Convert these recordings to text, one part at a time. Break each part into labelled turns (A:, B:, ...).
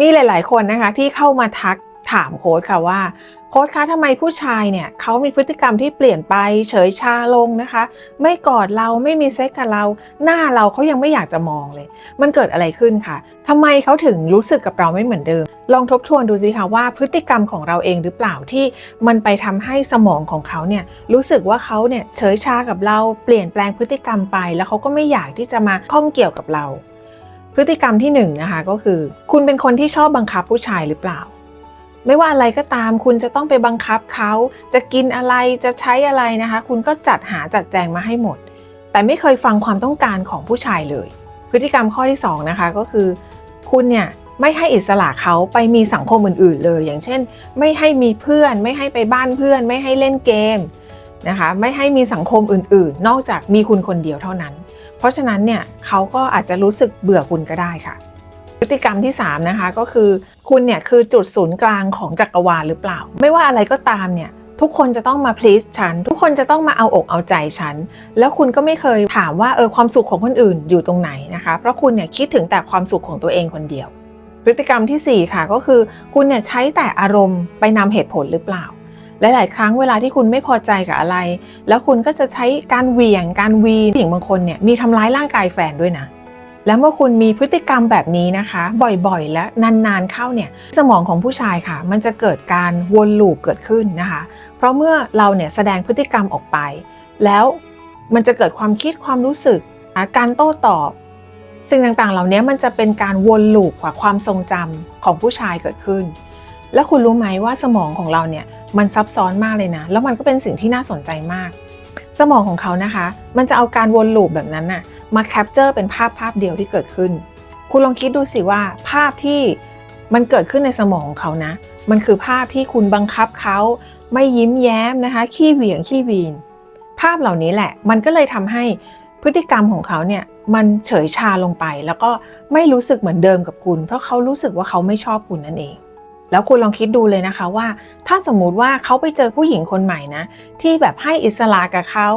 A: มีหลาย ๆ คนนะคะที่เข้ามาทักถามโค้ดค่ะว่าโค้ดคะทำไมผู้ชายเนี่ยเขามีพฤติกรรมที่เปลี่ยนไปเฉยชาลงนะคะ ไม่กอดเราไม่มีเซ็กกับเรา หน้าเราเขายังไม่อยากจะมองเลย มันเกิดอะไรขึ้นคะทำไมเขาถึงรู้สึกกับเราไม่เหมือนเดิม ลองทบทวนดูสิคะว่าพฤติกรรมของเราเองหรือเปล่าที่มันไปทำให้สมองของเขาเนี่ยรู้สึกว่าเขาเนี่ยเฉยชากับเราเปลี่ยนแปลงพฤติกรรมไป แล้วเขาก็ไม่อยากที่จะมาข้องเกี่ยวกับเรา พฤติกรรมที่หนึ่งนะคะก็คือ คุณเป็นคนที่ชอบบังคับผู้ชายหรือเปล่า ไม่ว่าอะไรก็ตามคุณจะต้องไปบังคับเขา จะกินอะไรจะใช้อะไรนะคะ คุณก็จัดหาจัดแจงมาให้หมด แต่ไม่เคยฟังความต้องการของผู้ชายเลย พฤติกรรมข้อที่สองนะคะก็คือ คุณเนี่ยไม่ให้อิสระเขาไปมีสังคมอื่น ๆ เลย อย่างเช่น ไม่ให้มีเพื่อน ไม่ให้ไปบ้านเพื่อน ไม่ให้เล่นเกมนะคะ ไม่ให้มีสังคมอื่น ๆ นอกจากมีคุณคนเดียวเท่านั้น เพราะฉะนั้นเนี่ยเขาก็อาจจะรู้สึกเบื่อคุณก็ได้ค่ะ พฤติกรรมที่ 3 นะคะก็คือคุณเนี่ยคือจุดศูนย์กลางของจักรวาลหรือเปล่า ไม่ว่าอะไรก็ตามเนี่ยทุกคนจะต้องมา please ฉัน ทุกคนจะต้องมาเอาอกเอาใจฉัน แล้วคุณก็ไม่เคยถามว่าเออความสุขของคนอื่นอยู่ตรงไหนนะคะ เพราะคุณเนี่ยคิดถึงแต่ความสุขของตัวเองคนเดียว พฤติกรรมทีสี่4 ค่ะก็คือ คุณเนี่ยใช้แต่อารมณ์ไปนำเหตุผลหรือเปล่า หลายๆ ครั้งเวลาที่คุณไม่พอใจกับอะไร แล้วคุณก็จะใช้การเหวี่ยงการวีนผู้หญิงบางคนเนี่ยมีทำร้ายร่างกายแฟนด้วยนะ แล้วเมื่อคุณมีพฤติกรรมแบบนี้นะคะ บ่อยๆ และนานๆเข้าเนี่ยสมองของผู้ชายค่ะ มันจะเกิดการวนลูปเกิดขึ้นนะคะ เพราะเมื่อเราเนี่ยแสดงพฤติกรรมออกไป แล้วมันจะเกิดความคิดความรู้สึกการโต้ตอบ สิ่งต่างๆ เหล่านี้มันจะเป็นการวนลูปกว่าความทรงจำของผู้ชายเกิดขึ้น แล้วคุณรู้ไหมว่าสมองของเราเนี่ยมันซับซ้อนมากเลยนะ แล้วมันก็เป็นสิ่งที่น่าสนใจมาก สมองของเขานะคะ มันจะเอาการวนลูปแบบนั้นน่ะมาแคปเจอร์เป็นภาพภาพเดียวที่เกิดขึ้น คุณลองคิดดูสิว่าภาพที่มันเกิดขึ้นในสมองของเขานะ มันคือภาพที่คุณบังคับเขาไม่ยิ้มแย้มนะคะ ขี้เหวี่ยงขี้วีน ภาพเหล่านี้แหละ มันก็เลยทำให้พฤติกรรมของเขาเนี่ยมันเฉยชาลงไป แล้วก็ไม่รู้สึกเหมือนเดิมกับคุณ เพราะเขารู้สึกว่าเขาไม่ชอบคุณนั่นเอง แล้วคุณลองคิดดูเลยนะคะว่า ถ้าสมมุติว่าเขาไปเจอผู้หญิงคนใหม่นะ ที่แบบให้อิสระกับเขา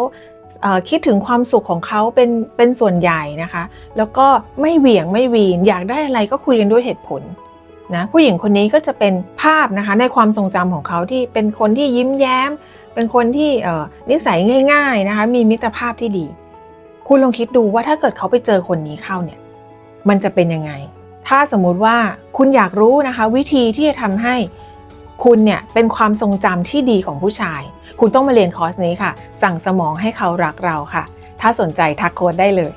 A: คิดถึงความสุขของเขาเป็นเป็นส่วนใหญ่นะคะ แล้วก็ไม่เหวี่ยงไม่วีน อยากได้อะไรก็คุยกันด้วยเหตุผลนะผู้หญิงคนนี้ก็จะเป็นภาพนะคะในความทรงจำของเขาที่เป็นคนที่ยิ้มแย้ม เป็นคนที่นิสัยง่าย ๆนะคะ มีมิตรภาพที่ดี คุณลองคิดดูว่าถ้าเกิดเขาไปเจอคนนี้เข้าเนี่ย มันจะเป็นยังไง ถ้าสมมุติว่าคุณอยากรู้นะคะ วิธีที่จะทำให้คุณเนี่ยเป็นความทรงจำที่ดีของผู้ชาย คุณต้องมาเรียนคอร์สนี้ค่ะ สั่งสมองให้เขารักเราค่ะ ถ้าสนใจทักโค้ดได้เลย